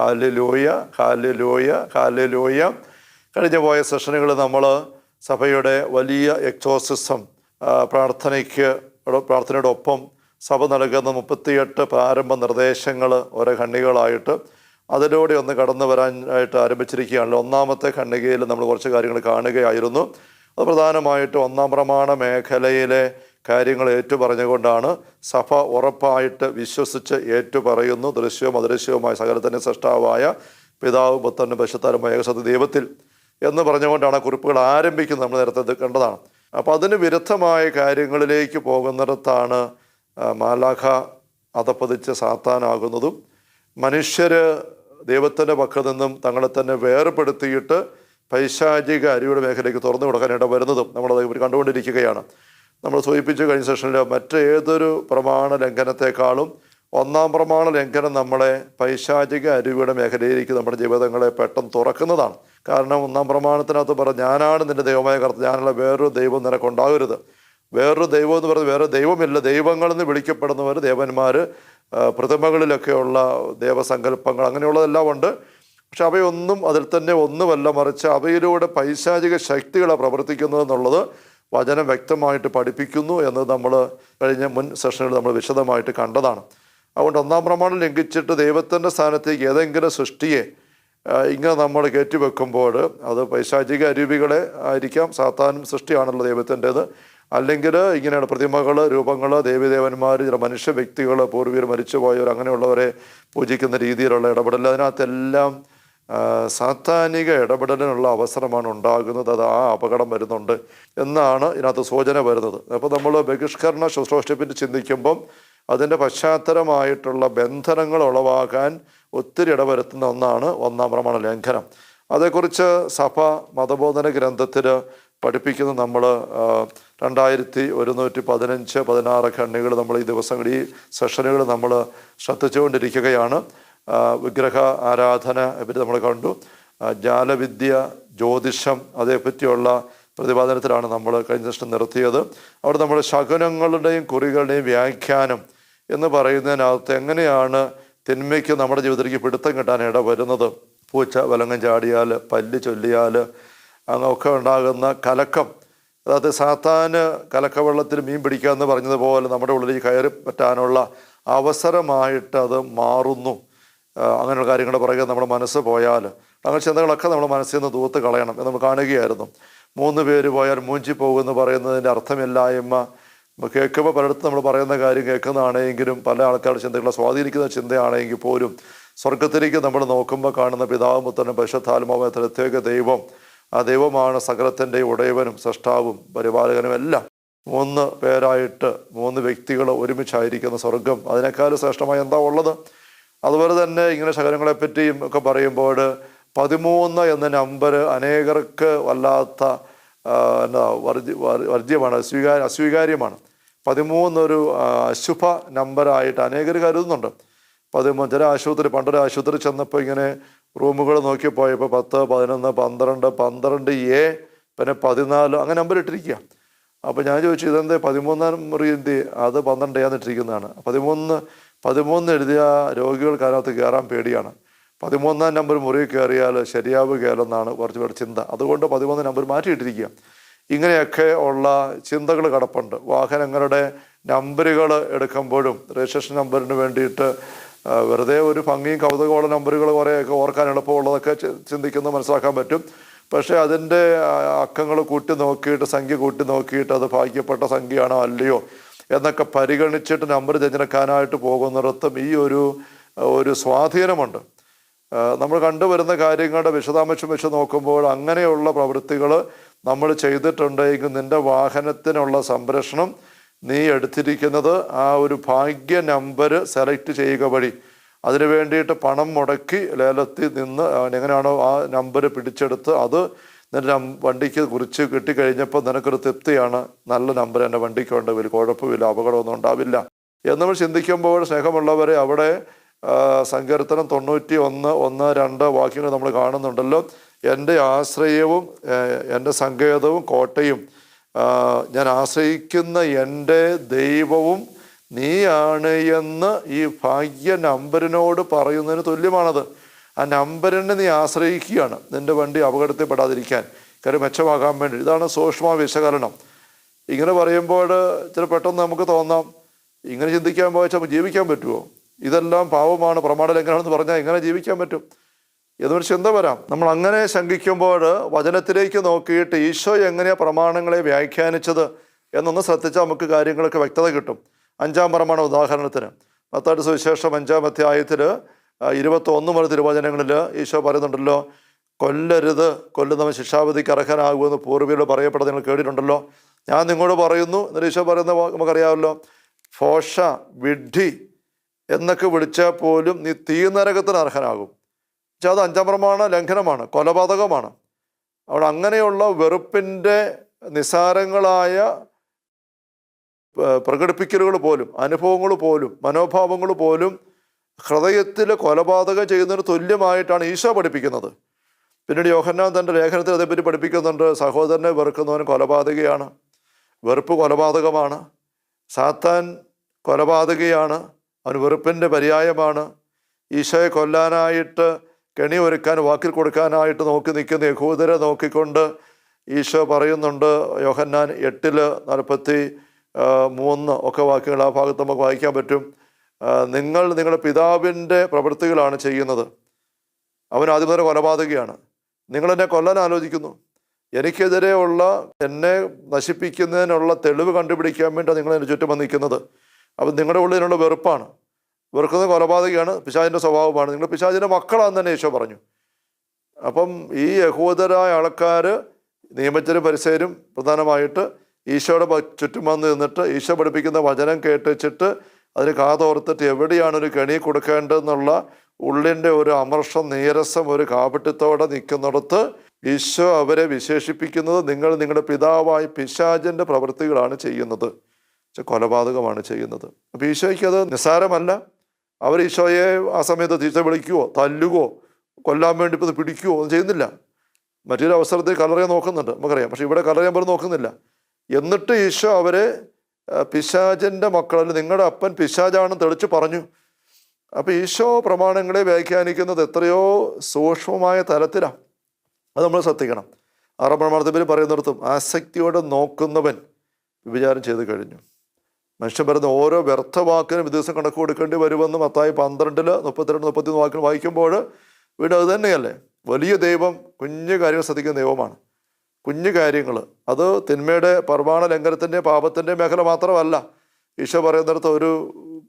ഹാലലോയ ഹാലലോയ ഹാലലോയ. കഴിഞ്ഞ പോയ സെഷനുകൾ നമ്മൾ സഭയുടെ വലിയ എക്സോസിസം പ്രാർത്ഥനയ്ക്ക് പ്രാർത്ഥനയുടെ ഒപ്പം സഭ നൽകുന്ന മുപ്പത്തിയെട്ട് പ്രാരംഭ നിർദ്ദേശങ്ങൾ ഓരോ ഖണ്ഡികളായിട്ട് അതിലൂടെ ഒന്ന് കടന്നു വരാനായിട്ട് ആരംഭിച്ചിരിക്കുകയാണല്ലോ. ഒന്നാമത്തെ ഖണ്ഡികയിൽ നമ്മൾ കുറച്ച് കാര്യങ്ങൾ കാണുകയായിരുന്നു. അത് പ്രധാനമായിട്ട് ഒന്നാം പ്രമാണ മേഖലയിലെ കാര്യങ്ങൾ ഏറ്റുപറഞ്ഞുകൊണ്ടാണ് സഭ ഉറപ്പായിട്ട് വിശ്വസിച്ച് ഏറ്റുപറയുന്നു. ദൃശ്യവും അദൃശ്യവുമായ സകലത്തിന്റെ സൃഷ്ടാവായ പിതാവ് പുത്തനും പശുത്താരും ഏകസത്യ ദൈവത്തിൽ എന്ന് പറഞ്ഞുകൊണ്ടാണ് കുറിപ്പുകൾ ആരംഭിക്കുന്നത്. നമ്മൾ നേരത്തെ കണ്ടതാണ്. അപ്പോൾ അതിന് വിരുദ്ധമായ കാര്യങ്ങളിലേക്ക് പോകുന്നിടത്താണ് മാലാഖ അതപ്പതിച്ച് സാത്താനാകുന്നതും മനുഷ്യർ ദൈവത്തിന്റെ പക്കൽ നിന്നും തങ്ങളെ തന്നെ വേർപെടുത്തിയിട്ട് പൈശാചിക അരിയുടെ മേഖലയ്ക്ക് തുറന്നു കൊടുക്കാൻ ഇട വരുന്നതും നമ്മളത് കണ്ടുകൊണ്ടിരിക്കുകയാണ്. നമ്മൾ സൂചിപ്പിച്ചു കഴിഞ്ഞ സെഷനിൽ മറ്റേതൊരു പ്രമാണ ലംഘനത്തെക്കാളും ഒന്നാം പ്രമാണ ലംഘനം നമ്മളെ പൈശാചിക അരുവിയുടെ മേഖലയിലേക്ക് നമ്മുടെ ജീവിതങ്ങളെ പെട്ടെന്ന് തുറക്കുന്നതാണ്. കാരണം ഒന്നാം പ്രമാണത്തിനകത്ത് പറ ഞാനാണ് നിന്റെ ദൈവമായ കർത്ത ഞാനുള്ള വേറൊരു ദൈവം നിനക്കുണ്ടാകരുത് വേറൊരു ദൈവം എന്ന് പറഞ്ഞാൽ വേറെ ദൈവമില്ല ദൈവങ്ങളെന്ന് വിളിക്കപ്പെടുന്നവർ ദേവന്മാർ പ്രതിമകളിലൊക്കെയുള്ള ദേവസങ്കല്പങ്ങൾ അങ്ങനെയുള്ളതെല്ലാം ഉണ്ട്. പക്ഷെ അവയൊന്നും അതിൽ തന്നെ ഒന്നുമല്ല മറിച്ച് അവയിലൂടെ പൈശാചിക പ്രവർത്തിക്കുന്നു പ്രവർത്തിക്കുന്നതെന്നുള്ളത് വചനം വ്യക്തമായിട്ട് പഠിപ്പിക്കുന്നു എന്ന് നമ്മൾ കഴിഞ്ഞ മുൻ സെഷനുകളിൽ നമ്മൾ വിശദമായിട്ട് കണ്ടതാണ്. അതുകൊണ്ട് ഒന്നാം പ്രമാണം ലംഘിച്ചിട്ട് ദൈവത്തിന്റെ സ്ഥാനത്തേക്ക് ഏതെങ്കിലും സൃഷ്ടിയെ ഇങ്ങനെ നമ്മൾ കയറ്റിവെക്കുമ്പോൾ അത് പൈശാചിക അരുവികളെ ആയിരിക്കാം. സാത്താനും സൃഷ്ടിയാണല്ലോ ദൈവത്തിന്റെത്. അല്ലെങ്കിൽ ഇങ്ങനെയാണ് പ്രതിമകൾ രൂപങ്ങൾ ദേവീദേവന്മാർ ചില മനുഷ്യ വ്യക്തികൾ പൂർവീർ മരിച്ചുപോയവർ അങ്ങനെയുള്ളവരെ പൂജിക്കുന്ന രീതിയിലുള്ള ഇടപെടൽ. അതിനകത്തെല്ലാം സാത്താനിക ഇടപെടലിനുള്ള അവസരമാണ് ഉണ്ടാകുന്നത്. അത് ആ അപകടം വരുന്നുണ്ട് എന്നാണ് ഇതിനകത്ത് സൂചന വരുന്നത്. അപ്പോൾ നമ്മൾ ബഹിഷ്കരണ ശുശ്രൂഷയെപ്പറ്റി ചിന്തിക്കുമ്പം അതിന്റെ പശ്ചാത്തലമായിട്ടുള്ള ബന്ധനങ്ങൾ ഉളവാക്കാൻ ഒത്തിരി ഇടവരുത്തുന്ന ഒന്നാണ് ഒന്നാം പ്രമാണ ലംഘനം. അതേക്കുറിച്ച് സഭ മതബോധന ഗ്രന്ഥത്തിൽ പഠിപ്പിക്കുന്ന നമ്മൾ രണ്ടായിരത്തി ഒരുന്നൂറ്റി പതിനഞ്ച് പതിനാറ് ഖണ്ണികൾ നമ്മൾ ഈ ദിവസങ്ങൾ ഈ സെഷനുകൾ നമ്മൾ ശ്രദ്ധിച്ചുകൊണ്ടിരിക്കുകയാണ്. വിഗ്രഹ ആരാധന പറ്റി നമ്മൾ കണ്ടു. ജാലവിദ്യ ജ്യോതിഷം അതേപ്പറ്റിയുള്ള പ്രതിപാദനത്തിലാണ് നമ്മൾ കഴിഞ്ഞ ദിവസം നിർത്തിയത്. അവിടെ നമ്മൾ ശകുനങ്ങളുടെയും കുറികളുടെയും വ്യാഖ്യാനം എന്ന് പറയുന്നതിനകത്ത് എങ്ങനെയാണ് തിന്മയ്ക്ക് നമ്മുടെ ജീവിതത്തിലേക്ക് പിടുത്തം കിട്ടാൻ ഇട വരുന്നത്? പൂച്ച വലങ്ങം ചാടിയാൽ പല്ല് ചൊല്ലിയാൽ അങ്ങൊക്കെ ഉണ്ടാകുന്ന കലക്കം. അതായത് സാത്താന് കലക്കവെള്ളത്തിൽ മീൻ പിടിക്കുക എന്ന് പറഞ്ഞതുപോലെ നമ്മുടെ ഉള്ളിലേക്ക് കയറി പറ്റാനുള്ള അവസരമായിട്ട് അത് മാറുന്നു. അങ്ങനെയുള്ള കാര്യങ്ങളുടെ പുറകെ നമ്മുടെ മനസ്സ് പോയാൽ അങ്ങനെ ചിന്തകളൊക്കെ നമ്മുടെ മനസ്സിൽ നിന്ന് തൂത്ത് കളയണം എന്ന് നമ്മൾ കാണുകയായിരുന്നു. മൂന്ന് പേര് പോയാൽ മൂഞ്ചി പോകുമെന്ന് പറയുന്നതിന്റെ അർത്ഥമില്ലായ്മ. കേൾക്കുമ്പോൾ പലയിടത്തും നമ്മൾ പറയുന്ന കാര്യം കേൾക്കുന്നതാണെങ്കിലും പല ആൾക്കാരുടെ ചിന്തകളെ സ്വാധീനിക്കുന്ന ചിന്തയാണെങ്കിൽ പോലും സ്വർഗത്തിലേക്ക് നമ്മൾ നോക്കുമ്പോൾ കാണുന്ന പിതാവും പുത്രനും പരിശുദ്ധാത്മാവുമായ പ്രത്യേക ദൈവം ആ ദൈവമാണ് സകലത്തിന്റെ ഉടയവനും സൃഷ്ടാവും പരിപാലകനും എല്ലാം. മൂന്ന് പേരായിട്ട് മൂന്ന് വ്യക്തികൾ ഒരുമിച്ചായിരിക്കുന്ന സ്വർഗം അതിനേക്കാൾ ശ്രേഷ്ഠമായി എന്താ ഉള്ളത്? അതുപോലെ തന്നെ ഇങ്ങനെ ശകലങ്ങളെ പറ്റിയും ഒക്കെ പറയുമ്പോൾ പതിമൂന്ന് എന്ന നമ്പർ അനേകർക്ക് വല്ലാത്ത എന്താ വർജ്യ വർ- വർജ്യമാണ് സ്വീകാര്യ അസ്വീകാര്യമാണ്. പതിമൂന്നൊരു അശുഭ നമ്പറായിട്ട് അനേകർ കരുതുന്നുണ്ട്. പതിമൂന്ന് ചില ആശുപത്രി പണ്ടൊരു ആശുപത്രി ചെന്നപ്പോൾ ഇങ്ങനെ റൂമുകൾ നോക്കിപ്പോയപ്പോൾ പത്ത് പതിനൊന്ന് പന്ത്രണ്ട് പന്ത്രണ്ട് എ പിന്നെ പതിനാല് അങ്ങനെ നമ്പർ ഇട്ടിരിക്കുക. അപ്പോൾ ഞാൻ ചോദിച്ചു ഇതെന്ത് പതിമൂന്നാം മുറി എന്ത്? അത് പന്ത്രണ്ട് എന്നിട്ടിരിക്കുന്നതാണ്. പതിമൂന്ന് പതിമൂന്ന് എഴുതിയ രോഗികൾക്ക് അതിനകത്ത് കയറാൻ പേടിയാണ്. പതിമൂന്നാം നമ്പർ മുറി കയറിയാൽ ശരിയാവ് കയറുമെന്നാണ് കുറച്ച് പേർ ചിന്ത. അതുകൊണ്ട് പതിമൂന്ന് നമ്പർ മാറ്റിയിട്ടിരിക്കുക. ഇങ്ങനെയൊക്കെ ഉള്ള ചിന്തകൾ കിടപ്പുണ്ട്. വാഹനങ്ങളുടെ നമ്പറുകൾ എടുക്കുമ്പോഴും രജിസ്ട്രേഷൻ നമ്പറിന് വേണ്ടിയിട്ട് വെറുതെ ഒരു ഭംഗിയും കൗതുകമുള്ള നമ്പറുകൾ കുറേയൊക്കെ ഓർക്കാൻ എളുപ്പമുള്ളതൊക്കെ ചിന്തിക്കുന്ന മനസ്സിലാക്കാൻ പറ്റും. പക്ഷേ അതിന്റെ അക്കങ്ങൾ കൂട്ടി നോക്കിയിട്ട് സംഖ്യ കൂട്ടി നോക്കിയിട്ട് അത് ഭാഗ്യപ്പെട്ട സംഖ്യയാണോ അല്ലയോ? എന്നൊക്കെ പരിഗണിച്ചിട്ട് നമ്പർ തിരഞ്ഞെടുക്കാനായിട്ട് പോകുന്നിടത്തും ഈ ഒരു ഒരു സ്വാധീനമുണ്ട്. നമ്മൾ കണ്ടുവരുന്ന കാര്യങ്ങളുടെ വിശദാംശം വെച്ച് നോക്കുമ്പോൾ അങ്ങനെയുള്ള പ്രവൃത്തികൾ നമ്മൾ ചെയ്തിട്ടുണ്ടെങ്കിൽ നിന്റെ വാഹനത്തിനുള്ള സംരക്ഷണം നീ എടുത്തിരിക്കുന്നത് ആ ഒരു ഭാഗ്യ നമ്പർ സെലക്ട് ചെയ്യുക വഴി. അതിനു വേണ്ടിയിട്ട് പണം മുടക്കി ലേലത്തിൽ നിന്ന് എങ്ങനെയാണോ ആ നമ്പർ പിടിച്ചെടുത്ത് അത് നം- വണ്ടിക്ക് കുറിച്ച് കിട്ടിക്കഴിഞ്ഞപ്പോൾ നിനക്കൊരു തൃപ്തിയാണ്. നല്ല നമ്പർ എന്റെ വണ്ടിക്കുണ്ട് വലിയ കുഴപ്പമില്ല അപകടമൊന്നും ഉണ്ടാവില്ല. എന്ന് നമ്മൾ ചിന്തിക്കുമ്പോൾ സ്നേഹമുള്ളവരെ അവിടെ സങ്കീർത്തനം തൊണ്ണൂറ്റി ഒന്ന് ഒന്ന് രണ്ട് വാക്യങ്ങൾ നമ്മൾ കാണുന്നുണ്ടല്ലോ. എന്റെ ആശ്രയവും എന്റെ സങ്കേതവും കോട്ടയും. ഞാൻ ആശ്രയിക്കുന്ന എന്റെ ദൈവവും നീയാണ് എന്ന് ഈ ഭാഗ്യ നമ്പറിനോട് പറയുന്നതിന് തുല്യമാണത്. ആ നമ്പറിനെ നീ ആശ്രയിക്കുകയാണ്. നിന്റെ വണ്ടി അപകടത്തിൽപ്പെടാതിരിക്കാൻ. കാര്യം മെച്ചമാകാൻ വേണ്ടി. ഇതാണ് സൂക്ഷ്മ വിശകലനം. ഇങ്ങനെ പറയുമ്പോൾ ചില പെട്ടെന്ന് നമുക്ക് തോന്നാം ഇങ്ങനെ ചിന്തിക്കാൻ പോയാൽ നമുക്ക് ജീവിക്കാൻ പറ്റുമോ ഇതെല്ലാം പാവമാണ് പ്രമാണ ലംഘനമാണെന്ന് പറഞ്ഞാൽ എങ്ങനെ ജീവിക്കാൻ പറ്റും? എന്നൊരു ചിന്ത വരാം. നമ്മൾ അങ്ങനെ ശങ്കിക്കുമ്പോൾ വചനത്തിലേക്ക് നോക്കിയിട്ട് ഈശോ എങ്ങനെയാണ് പ്രമാണങ്ങളെ വ്യാഖ്യാനിച്ചത് എന്നൊന്ന് ശ്രദ്ധിച്ചാൽ നമുക്ക് കാര്യങ്ങളൊക്കെ വ്യക്തത കിട്ടും. അഞ്ചാം പ്രമാണം ഉദാഹരണത്തിന്. മത്താട് സുവിശേഷം അഞ്ചാം അധ്യായത്തിൽ ഇരുപത്തി ഒന്ന് മുതൽ തിരുവചനങ്ങളിൽ ഈശോ പറയുന്നുണ്ടല്ലോ കൊല്ലരുത് കൊല്ലുന്നവൻ ശിക്ഷാവിധിക്ക് അർഹനാകുമെന്ന് പൂർവികൾ പറയപ്പെടുന്നത് നിങ്ങൾ കേട്ടിട്ടുണ്ടല്ലോ. ഞാൻ നിങ്ങളോട് പറയുന്നു എന്നിട്ട് ഈശോ പറയുന്ന നമുക്കറിയാമല്ലോ ഫോഷ വിഡ്ഢി എന്നൊക്കെ വിളിച്ചാൽ പോലും നീ തീനരകത്തിന് അർഹനാകും. പക്ഷെ അത് അഞ്ചാം പ്രമാണ ലംഘനമാണ് കൊലപാതകമാണ്. അവിടെ അങ്ങനെയുള്ള വെറുപ്പിന്റെ നിസാരങ്ങളായ പ്രകടിപ്പിക്കലുകൾ പോലും അനുഭവങ്ങൾ പോലും മനോഭാവങ്ങൾ പോലും ഹൃദയത്തിൽ കൊലപാതകം ചെയ്യുന്നതിന് തുല്യമായിട്ടാണ് ഈശോ പഠിപ്പിക്കുന്നത്. പിന്നീട് യോഹന്നാൻ തന്റെ ലേഖനത്തിൽ അതേപ്പറ്റി പഠിപ്പിക്കുന്നുണ്ട് സഹോദരനെ വെറുക്കുന്നവൻ കൊലപാതകയാണ് വെറുപ്പ് കൊലപാതകമാണ് സാത്താൻ കൊലപാതകയാണ് അവൻ വെറുപ്പിന്റെ പര്യായമാണ് ഈശോയെ കൊല്ലാനായിട്ട് കെണി ഒരുക്കാൻ വാക്കിൽ കൊടുക്കാനായിട്ട് നോക്കി നിൽക്കുന്ന യഹൂദരെ നോക്കിക്കൊണ്ട് ഈശോ പറയുന്നുണ്ട് യോഹന്നാൻ എട്ടിൽ നാൽപ്പത്തി മൂന്ന് ഒക്കെ വാക്യങ്ങൾ ആ ഭാഗത്ത് നമുക്ക് വായിക്കാൻ പറ്റും. നിങ്ങൾ നിങ്ങളുടെ പിതാവിന്റെ പ്രവൃത്തികളാണ് ചെയ്യുന്നത്. അവൻ ആദ്യം തന്നെ കൊലപാതകയാണ് നിങ്ങളെന്നെ കൊല്ലാൻ ആലോചിക്കുന്നു. എനിക്കെതിരെ ഉള്ള എന്നെ നശിപ്പിക്കുന്നതിനുള്ള തെളിവ് കണ്ടുപിടിക്കാൻ വേണ്ടി നിങ്ങൾ എന്റെ ചുറ്റും നിൽക്കുന്നത്. അപ്പം നിങ്ങളുടെ ഉള്ളിലുള്ള വെറുപ്പാണ്. വെറുക്കുന്നത് കൊലപാതകയാണ് പിശാചിന്റെ സ്വഭാവമാണ്. നിങ്ങൾ പിശാചിന്റെ മക്കളാന്ന് തന്നെ ഈശോ പറഞ്ഞു. അപ്പം ഈ യഹൂദരായ ആൾക്കാർ നിയമത്തിനും പരിസരും പ്രധാനമായിട്ട് ഈശോയുടെ ചുറ്റും വന്ന് നിന്നിട്ട് ഈശോ പഠിപ്പിക്കുന്ന വചനം കേട്ടിച്ചിട്ട് അതിന് കാതോർത്തിട്ട് എവിടെയാണ് ഒരു കെണി കൊടുക്കേണ്ടതെന്നുള്ള ഉള്ളിന്റെ ഒരു അമർഷം നീരസം ഒരു കാപട്യത്തോടെ നിൽക്കുന്നിടത്ത് ഈശോ അവരെ വിശേഷിപ്പിക്കുന്നത് നിങ്ങൾ നിങ്ങളുടെ പിതാവായി പിശാചന്റെ പ്രവൃത്തികളാണ് ചെയ്യുന്നത്. കൊലപാതകമാണ് ചെയ്യുന്നത്. അപ്പോൾ ഈശോയ്ക്ക് അത് നിസ്സാരമല്ല. അവർ ഈശോയെ ആ സമയത്ത് തിരിച്ച വിളിക്കുവോ തല്ലുകയോ കൊല്ലാൻ വേണ്ടി ഇപ്പോൾ പിടിക്കുവോ ഒന്നും ചെയ്യുന്നില്ല. മറ്റൊരു അവസരത്തിൽ കലറിയാൻ നോക്കുന്നുണ്ട്. നമുക്കറിയാം. പക്ഷെ ഇവിടെ കലറിയാൻ പോലും നോക്കുന്നില്ല. എന്നിട്ട് ഈശോ അവരെ പിശാചന്റെ മക്കളല്ല നിങ്ങളുടെ അപ്പൻ പിശാചാണെന്ന് തെളിച്ച് പറഞ്ഞു. അപ്പോൾ ഈശോ പ്രമാണങ്ങളെ വ്യാഖ്യാനിക്കുന്നത് എത്രയോ സൂക്ഷ്മമായ തലത്തിലാണ് അത് നമ്മൾ ശ്രദ്ധിക്കണം. ആറാം പ്രമാണത്തിൽ പറയുന്നിടത്തും ആസക്തിയോടെ നോക്കുന്നവൻ വിചാരം ചെയ്ത് കഴിഞ്ഞു. മനുഷ്യൻ പറയുന്ന ഓരോ വ്യർത്ഥവാക്കിനും ദിവസം കണക്ക് കൊടുക്കേണ്ടി വരുമെന്ന് മത്തായി പന്ത്രണ്ടിൽ മുപ്പത്തിരണ്ട് മുപ്പത്തി വാക്കിൽ വായിക്കുമ്പോൾ വീണ്ടും അത് തന്നെയല്ലേ? വലിയ ദൈവം കുഞ്ഞു കാര്യങ്ങൾ ശ്രദ്ധിക്കുന്ന ദൈവമാണ്. കുഞ്ഞു കാര്യങ്ങൾ. അത് തിന്മയുടെ പർവാണ ലംഘനത്തിന്റെ പാപത്തിന്റെ മേഖല മാത്രമല്ല. ഈശോ പറയുന്നിടത്ത് ഒരു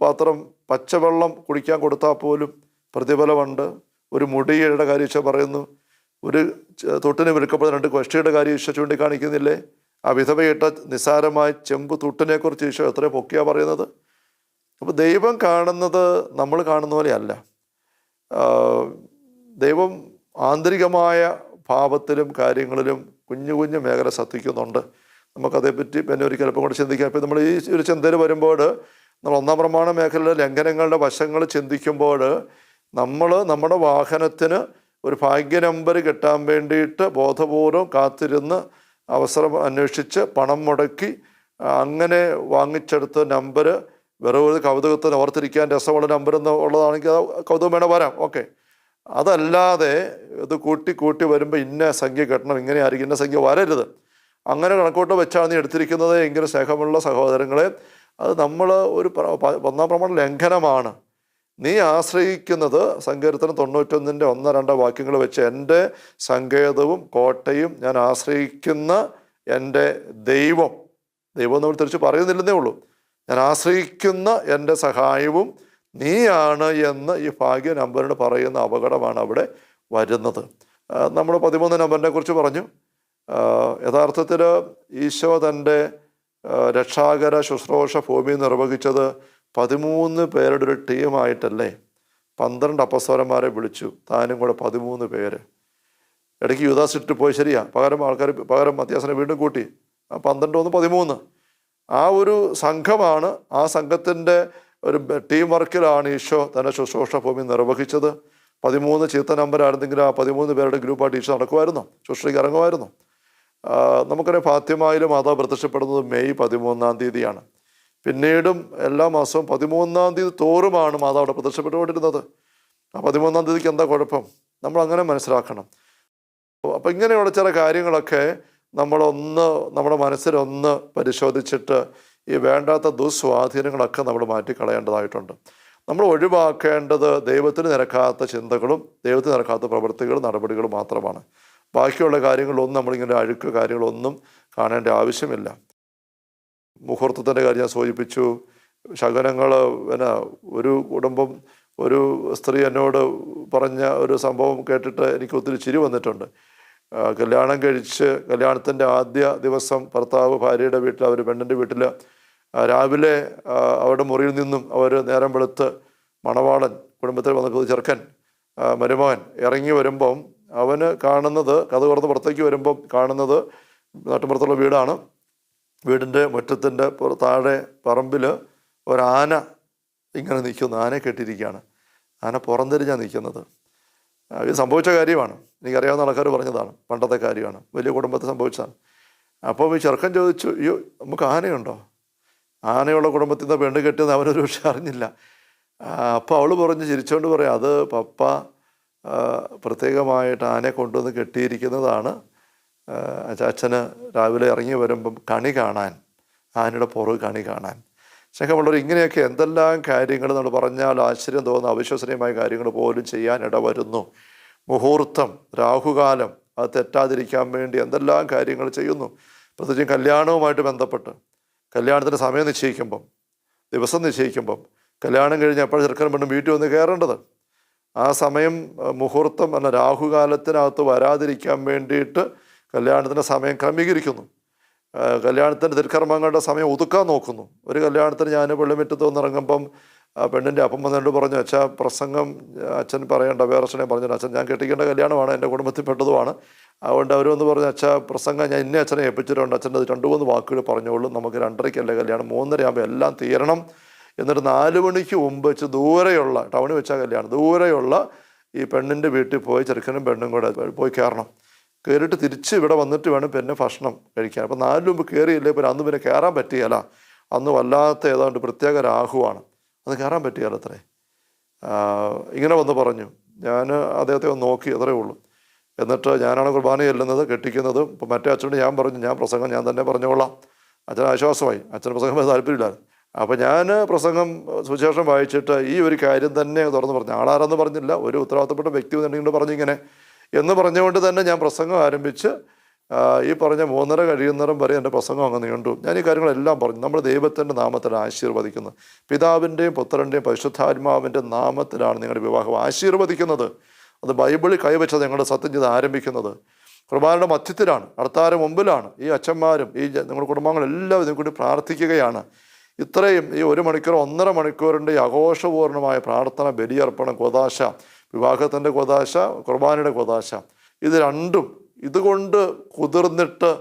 പാത്രം പച്ചവെള്ളം കുടിക്കാൻ കൊടുത്താൽ പോലും പ്രതിഫലമുണ്ട്. ഒരു മുടിയുടെ കാര്യം ഈശോ പറയുന്നു. ഒരു തൊട്ടിന് വിൽക്കപ്പെടുന്ന രണ്ട് ക്വഷ്ടിയുടെ കാര്യം ഈശോ ചൂണ്ടിക്കാണിക്കുന്നില്ലേ? ആ വിധവയിട്ട നിസ്സാരമായ ചെമ്പ് തൊട്ടിനെക്കുറിച്ച് ഈശോ എത്ര പൊക്കിയാണ് പറയുന്നത്. അപ്പോൾ ദൈവം കാണുന്നത് നമ്മൾ കാണുന്ന പോലെയല്ല. ദൈവം ആന്തരികമായ ഭാവത്തിലും കാര്യങ്ങളിലും കുഞ്ഞു കുഞ്ഞു മേഖല സത്തിക്കുന്നുണ്ട് നമുക്കതേപ്പറ്റി പിന്നെ ഒരിക്കൽ അല്പം കൂടെ ചിന്തിക്കാം. ഇപ്പം നമ്മൾ ഈ ഒരു ചിന്തയിൽ വരുമ്പോൾ നമ്മൾ ഒന്നാം പ്രമാണ മേഖലയിലെ ലംഘനങ്ങളുടെ വശങ്ങൾ ചിന്തിക്കുമ്പോൾ നമ്മൾ നമ്മുടെ വാഹനത്തിന് ഒരു ഭാഗ്യ നമ്പർ കിട്ടാൻ വേണ്ടിയിട്ട് ബോധപൂർവം കാത്തിരുന്ന് അവസരം അന്വേഷിച്ച് പണം മുടക്കി അങ്ങനെ വാങ്ങിച്ചെടുത്ത നമ്പർ വെറും ഒരു കൗതുകത്തിന് ഓർത്തിരിക്കാൻ രസമുള്ള നമ്പർ എന്ന് ഉള്ളതാണെങ്കിൽ കൗതുകം വേണം വരാം. ഓക്കെ. അതല്ലാതെ ഇത് കൂട്ടി കൂട്ടി വരുമ്പോൾ ഇന്ന സംഖ്യ കെട്ടണം ഇങ്ങനെ ആയിരിക്കും ഇന്ന സംഖ്യ വരരുത്. അങ്ങനെ കണക്കോട്ട് വെച്ചാണ് നീ എടുത്തിരിക്കുന്നത് എങ്കിലും സ്നേഹമുള്ള സഹോദരങ്ങളെ അത് നമ്മൾ ഒരു ഒന്നാം പ്രമാണ ലംഘനമാണ്. നീ ആശ്രയിക്കുന്നത് സങ്കീർത്തനം തൊണ്ണൂറ്റൊന്നിന്റെ ഒന്ന് രണ്ടോ വാക്യങ്ങൾ വെച്ച് എന്റെ സങ്കേതവും കോട്ടയും ഞാൻ ആശ്രയിക്കുന്ന എന്റെ ദൈവം. ദൈവം നമ്മൾ തിരിച്ച് പറയുന്നില്ലെന്നേ ഉള്ളൂ. ഞാൻ ആശ്രയിക്കുന്ന എന്റെ സഹായവും നീയാണ് എന്ന് ഈ ഭാഗ്യ നമ്പറിന് പറയുന്ന അപകടമാണ് അവിടെ വരുന്നത്. നമ്മൾ പതിമൂന്ന് നമ്പറിനെ കുറിച്ച് പറഞ്ഞു. യഥാർത്ഥത്തിൽ ഈശോ തന്റെ രക്ഷാകര ശുശ്രൂഷ ഭൂമി നിർവഹിച്ചത് പതിമൂന്ന് പേരുടെ ഒരു ടീമായിട്ടല്ലേ? പന്ത്രണ്ട് അപ്പസ്വരന്മാരെ വിളിച്ചു. താനും കൂടെ പതിമൂന്ന് പേര്. ഇടയ്ക്ക് യുദാസ് ഇട്ട് പോയി. ശരിയാ. പകരം ആൾക്കാർ പകരം മത്യാസനെ വീണ്ടും കൂട്ടി. പന്ത്രണ്ട് ഒന്ന് പതിമൂന്ന്. ആ ഒരു സംഘമാണ് ആ സംഘത്തിന്റെ ഒരു ടീം വർക്കിലാണ് ഈശോ തന്റെ ശുശ്രൂഷ ഭൂമി നിർവഹിച്ചത്. പതിമൂന്ന് ചീത്ത നമ്പറായിരുന്നെങ്കിൽ ആ പതിമൂന്ന് പേരുടെ ഗ്രൂപ്പായിട്ട് ഈശോ നടക്കുമായിരുന്നു. ശുശ്രൂഷയ്ക്ക് ഇറങ്ങുമായിരുന്നു. നമുക്കറിയാം ഫാത്യമായാലും മാതാവ് പ്രത്യക്ഷപ്പെടുന്നത് മെയ് പതിമൂന്നാം തീയതിയാണ്. പിന്നീടും എല്ലാ മാസവും പതിമൂന്നാം തീയതി തോറുമാണ് മാതാവ് അവിടെ പ്രത്യക്ഷപ്പെട്ടുകൊണ്ടിരുന്നത്. ആ പതിമൂന്നാം തീയതിക്ക് എന്താ കുഴപ്പം? നമ്മൾ അങ്ങനെ മനസ്സിലാക്കണം. അപ്പം ഇങ്ങനെയുള്ള ചില കാര്യങ്ങളൊക്കെ നമ്മളൊന്ന് നമ്മുടെ മനസ്സിലൊന്ന് പരിശോധിച്ചിട്ട് ഈ വേണ്ടാത്ത ദുസ്വാധീനങ്ങളൊക്കെ നമ്മൾ മാറ്റിക്കളയേണ്ടതായിട്ടുണ്ട്. നമ്മൾ ഒഴിവാക്കേണ്ടത് ദൈവത്തിന് നിരക്കാത്ത ചിന്തകളും ദൈവത്തിന് നിരക്കാത്ത പ്രവൃത്തികളും നടപടികളും മാത്രമാണ്. ബാക്കിയുള്ള കാര്യങ്ങളൊന്നും നമ്മളിങ്ങനെ അഴുക്ക് കാര്യങ്ങളൊന്നും കാണേണ്ട ആവശ്യമില്ല. മുഹൂർത്തത്തിന്റെ കാര്യം ഞാൻ സൂചിപ്പിച്ചു. ശകനങ്ങൾ പിന്നെ ഒരു കുടുംബം ഒരു സ്ത്രീ എന്നോട് പറഞ്ഞ ഒരു സംഭവം കേട്ടിട്ട് എനിക്ക് ഒത്തിരി ചിരി വന്നിട്ടുണ്ട്. കല്യാണം കഴിച്ച് കല്യാണത്തിന്റെ ആദ്യ ദിവസം ഭർത്താവ് ഭാര്യയുടെ വീട്ടിൽ അവർ പെണ്ണിന്റെ വീട്ടിൽ രാവിലെ അവരുടെ മുറിയിൽ നിന്നും അവർ നേരം വെളുത്ത് മണവാളൻ കുടുംബത്തിൽ വന്ന ചെറുക്കൻ മരുമകൻ ഇറങ്ങി വരുമ്പം അവന് കാണുന്നത് കഥ തുറന്ന് പുറത്തേക്ക് വരുമ്പം കാണുന്നത് നാട്ടുമ്പുറത്തുള്ള വീടാണ്. വീടിന്റെ മുറ്റത്തിന്റെ താഴെ പറമ്പിൽ ഒരാന ഇങ്ങനെ നിൽക്കുന്നു. ആന കെട്ടിയിരിക്കുകയാണ്. ആന പുറംതിരിഞ്ഞാണ് നിൽക്കുന്നത്. ഇത് സംഭവിച്ച കാര്യമാണ്. എനിക്കറിയാവുന്ന ആൾക്കാർ പറഞ്ഞതാണ്. പണ്ടത്തെ കാര്യമാണ്. വലിയ കുടുംബത്തെ സംഭവിച്ചതാണ്. അപ്പോൾ ഈ ചെറുക്കൻ ചോദിച്ചു അയ്യോ നമുക്ക് ആനയുണ്ടോ? ആനയുള്ള കുടുംബത്തിൽ നിന്ന് പെണ്ണ് കെട്ടിയെന്ന് അവനൊരു പക്ഷെ അറിഞ്ഞില്ല. അപ്പോൾ അവൾ പറഞ്ഞ് ചിരിച്ചുകൊണ്ട് പറയാം അത് പപ്പ പ്രത്യേകമായിട്ട് ആനയെ കൊണ്ടുവന്ന് കെട്ടിയിരിക്കുന്നതാണ്. ആ, ചാച്ചന് രാവിലെ ഇറങ്ങി വരുമ്പം കണി കാണാൻ ആനയുടെ പുറകെ കണി കാണാൻ. സ്നേഹമുള്ളവർ ഇങ്ങനെയൊക്കെ എന്തെല്ലാം കാര്യങ്ങൾ നമ്മൾ പറഞ്ഞാൽ ആശ്ചര്യം തോന്നുന്ന അവിശ്വസനീയമായ കാര്യങ്ങൾ പോലും ചെയ്യാൻ ഇടവരുന്നു. മുഹൂർത്തം രാഹുകാലം അത് തെറ്റാതിരിക്കാൻ വേണ്ടി എന്തെല്ലാം കാര്യങ്ങൾ ചെയ്യുന്നു. പ്രത്യേകിച്ചും കല്യാണവുമായിട്ട് ബന്ധപ്പെട്ട്. കല്യാണത്തിന് സമയം നിശ്ചയിക്കുമ്പം ദിവസം നിശ്ചയിക്കുമ്പം കല്യാണം കഴിഞ്ഞ് എപ്പോഴും ചെറുക്കനും പെണ്ണും വീട്ടിൽ വന്ന് കയറേണ്ടത്? ആ സമയം മുഹൂർത്തം അല്ല രാഹുകാലത്തിനകത്ത് വരാതിരിക്കാൻ വേണ്ടിയിട്ട് കല്യാണത്തിന്റെ സമയം ക്രമീകരിക്കുന്നു. കല്യാണത്തിന്റെ തിരുക്കർമ്മങ്ങളുടെ സമയം ഒതുക്കാൻ നോക്കുന്നു. ഒരു കല്യാണത്തിന് ഞാൻ വെള്ളിമുറ്റത്ത് വന്നിറങ്ങുമ്പം പെണ്ണിന്റെ അപ്പം വന്നിട്ട് പറഞ്ഞു അച്ഛാ പ്രസംഗം അച്ഛൻ പറയേണ്ട വേറെ അച്ഛനെ പറഞ്ഞു അച്ഛൻ ഞാൻ കെട്ടിക്കേണ്ട കല്യാണമാണ് എന്റെ കുടുംബത്തിൽപ്പെട്ടതുമാണ് അതുകൊണ്ട് അവർ വന്ന് പറഞ്ഞു അച്ഛാ പ്രസംഗം ഞാൻ ഇന്ന അച്ഛനെ ഏൽപ്പിച്ചിട്ടുണ്ട്. അച്ഛന്റെ രണ്ട് മൂന്ന് വാക്കുകൾ പറഞ്ഞോളൂ. നമുക്ക് രണ്ടരയ്ക്കല്ലേ കല്യാണം. മൂന്നര ആകുമ്പോൾ എല്ലാം തീരണം. എന്നിട്ട് നാല് മണിക്ക് മുമ്പ് വെച്ച് ദൂരെയുള്ള ടൗണിൽ വെച്ചാൽ കല്യാണം ദൂരെയുള്ള ഈ പെണ്ണിന്റെ വീട്ടിൽ പോയി ചെറുക്കനും പെണ്ണും കൂടെ പോയി കയറണം. കയറിയിട്ട് തിരിച്ച് ഇവിടെ വന്നിട്ട് വേണം പിന്നെ ഭക്ഷണം കഴിക്കാൻ. അപ്പം നാലിന് മുമ്പ് കയറിയില്ലേ പിന്നെ അന്ന് പിന്നെ കയറാൻ പറ്റിയല്ല. അന്ന് വല്ലാത്ത ഏതാണ്ട് പ്രത്യേക രാഹുവാണ്. അത് കയറാൻ പറ്റിയല്ല അത്രേ. ഇങ്ങനെ വന്ന് പറഞ്ഞു. ഞാൻ അദ്ദേഹത്തെ ഒന്ന് നോക്കി അത്രേ ഉള്ളൂ. എന്നിട്ട് ഞാനാണ് കുർബാന ചെല്ലുന്നത് കെട്ടിക്കുന്നത് ഇപ്പം മറ്റേ അച്ഛനോട് ഞാൻ പറഞ്ഞു ഞാൻ പ്രസംഗം ഞാൻ തന്നെ പറഞ്ഞോളാം. അച്ഛൻ ആശ്വാസമായി. അച്ഛന് പ്രസംഗം താല്പര്യമില്ല താല്പര്യമില്ലായിരുന്നു. അപ്പോൾ ഞാൻ പ്രസംഗം സുശേഷം വായിച്ചിട്ട് ഈ ഒരു കാര്യം തന്നെ തുറന്ന് പറഞ്ഞു. ആളാരെന്ന് പറഞ്ഞില്ല. ഒരു ഉത്തരവാദിത്തപ്പെട്ട വ്യക്തി എന്നുണ്ടെങ്കിൽ പറഞ്ഞിങ്ങനെ എന്ന് പറഞ്ഞുകൊണ്ട് തന്നെ ഞാൻ പ്രസംഗം ആരംഭിച്ച് ഈ പറഞ്ഞ മൂന്നര കഴിയുന്നേരം വരെ എന്റെ പ്രസംഗം അങ്ങ് നീണ്ടു. ഞാൻ ഈ കാര്യങ്ങളെല്ലാം പറഞ്ഞു. നമ്മൾ ദൈവത്തിന്റെ നാമത്തിൽ ആശീർവദിക്കുന്നു. പിതാവിന്റെയും പുത്രന്റെയും പരിശുദ്ധാത്മാവിന്റെ നാമത്തിലാണ് നിങ്ങളുടെ വിവാഹം ആശീർവദിക്കുന്നത്. അത് ബൈബിളിൽ കൈവച്ചത് ഞങ്ങളുടെ സത്യം ചെയ്ത് ആരംഭിക്കുന്നത്. കുർബാനയുടെ മധ്യത്തിലാണ് അർത്താരം മുമ്പിലാണ് ഈ അച്ഛന്മാരും ഈ നിങ്ങളുടെ കുടുംബങ്ങളെല്ലാം ഇതിനെ കൂടി പ്രാർത്ഥിക്കുകയാണ്. ഇത്രയും ഈ ഒരു മണിക്കൂർ ഒന്നര മണിക്കൂറിന്റെ ആഘോഷപൂർണമായ പ്രാർത്ഥന ബലിയർപ്പണം കൊതാശ വിവാഹത്തിന്റെ കൊതാശ കുർബാനയുടെ കൊതാശ ഇത് രണ്ടും ഇതുകൊണ്ട് കുതിർന്നിട്ട്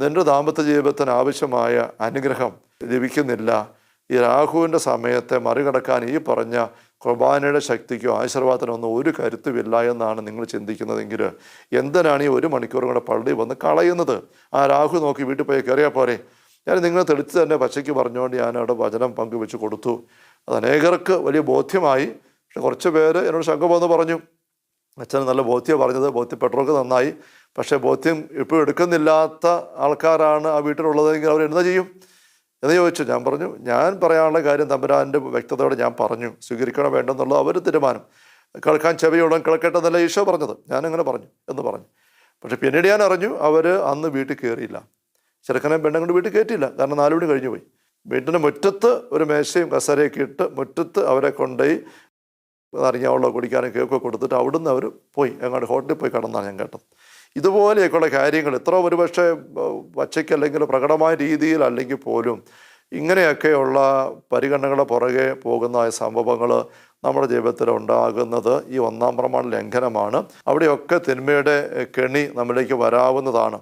നിന്റെ ദാമ്പത്യ ജീവിതത്തിന് ആവശ്യമായ അനുഗ്രഹം ലഭിക്കുന്നില്ല. ഈ രാഹുവിന്റെ സമയത്തെ മറികടക്കാൻ ഈ പറഞ്ഞ കുർബാനയുടെ ശക്തിക്കോ ആശീർവാദത്തിനോ ഒന്നും ഒരു കരുത്തുമില്ല എന്നാണ് നിങ്ങൾ ചിന്തിക്കുന്നതെങ്കിൽ എന്തിനാണ് ഈ ഒരു മണിക്കൂർ കൂടെ പള്ളി വന്ന് കളയുന്നത്? ആ രാഹു നോക്കി വീട്ടിൽ പോയി കയറിയാൽ പോരെ. ഞാൻ നിങ്ങളെ തെളിച്ച് തന്നെ പച്ചയ്ക്ക് പറഞ്ഞുകൊണ്ട് ഞാൻ അവിടെ വചനം പങ്കുവെച്ച് കൊടുത്തു. അത് അനേകർക്ക് വലിയ ബോധ്യമായി. പക്ഷെ കുറച്ച് പേര് എന്നോട് ശങ്കുമെന്ന് പറഞ്ഞു അച്ഛന് നല്ല ബോധ്യം പറഞ്ഞത് ബോധ്യപ്പെട്ടവർക്ക് നന്നായി പക്ഷേ ബോധ്യം ഇപ്പോൾ എടുക്കുന്നില്ലാത്ത ആൾക്കാരാണ് ആ വീട്ടിലുള്ളതെങ്കിൽ അവർ എന്താ ചെയ്യും? എന്ന് ചോദിച്ചു. ഞാൻ പറഞ്ഞു ഞാൻ പറയാനുള്ള കാര്യം തമ്പുരാന്റെ വ്യക്തതയോടെ ഞാൻ പറഞ്ഞു സ്വീകരിക്കണോ വേണ്ടെന്നുള്ളത് അവർ തീരുമാനം. കേൾക്കാൻ ചെവിയോളം കേൾക്കട്ടെ എന്നല്ല ഈശോ പറഞ്ഞത്. ഞാനങ്ങനെ പറഞ്ഞു എന്ന് പറഞ്ഞു. പക്ഷെ പിന്നീട് ഞാൻ അറിഞ്ഞു അവർ അന്ന് വീട്ടിൽ കയറിയില്ല. ചെറുക്കനെ പെണ്ണും കൊണ്ട് വീട്ടിൽ കയറ്റിയില്ല കാരണം നാലുമണി കഴിഞ്ഞു പോയി വീട്ടിന്റെ മുറ്റത്ത് ഒരു മേശയും കസരയൊക്കെ ഇട്ട് മുറ്റത്ത് അവരെ കൊണ്ടുപോയി അറിയാവുള്ള കുടിക്കാനും കേക്കൊക്കെ കൊടുത്തിട്ട് അവിടുന്ന് അവർ പോയി. അങ്ങോട്ട് ഹോട്ടലിൽ പോയി കടന്നാണ് ഞാൻ കേട്ടത്. ഇതുപോലെയൊക്കെയുള്ള കാര്യങ്ങൾ ഇത്ര ഒരുപക്ഷെ വച്ചയ്ക്ക് അല്ലെങ്കിൽ പ്രകടമായ രീതിയിൽ അല്ലെങ്കിൽ പോലും ഇങ്ങനെയൊക്കെയുള്ള പരിഗണനകളുടെ പുറകെ പോകുന്ന സംഭവങ്ങൾ നമ്മുടെ ജീവിതത്തിൽ ഉണ്ടാകുന്നത് ഈ ഒന്നാം പ്രമാണ ലംഘനമാണ്. അവിടെയൊക്കെ തിന്മയുടെ കെണി നമ്മിലേക്ക് വരാവുന്നതാണ്.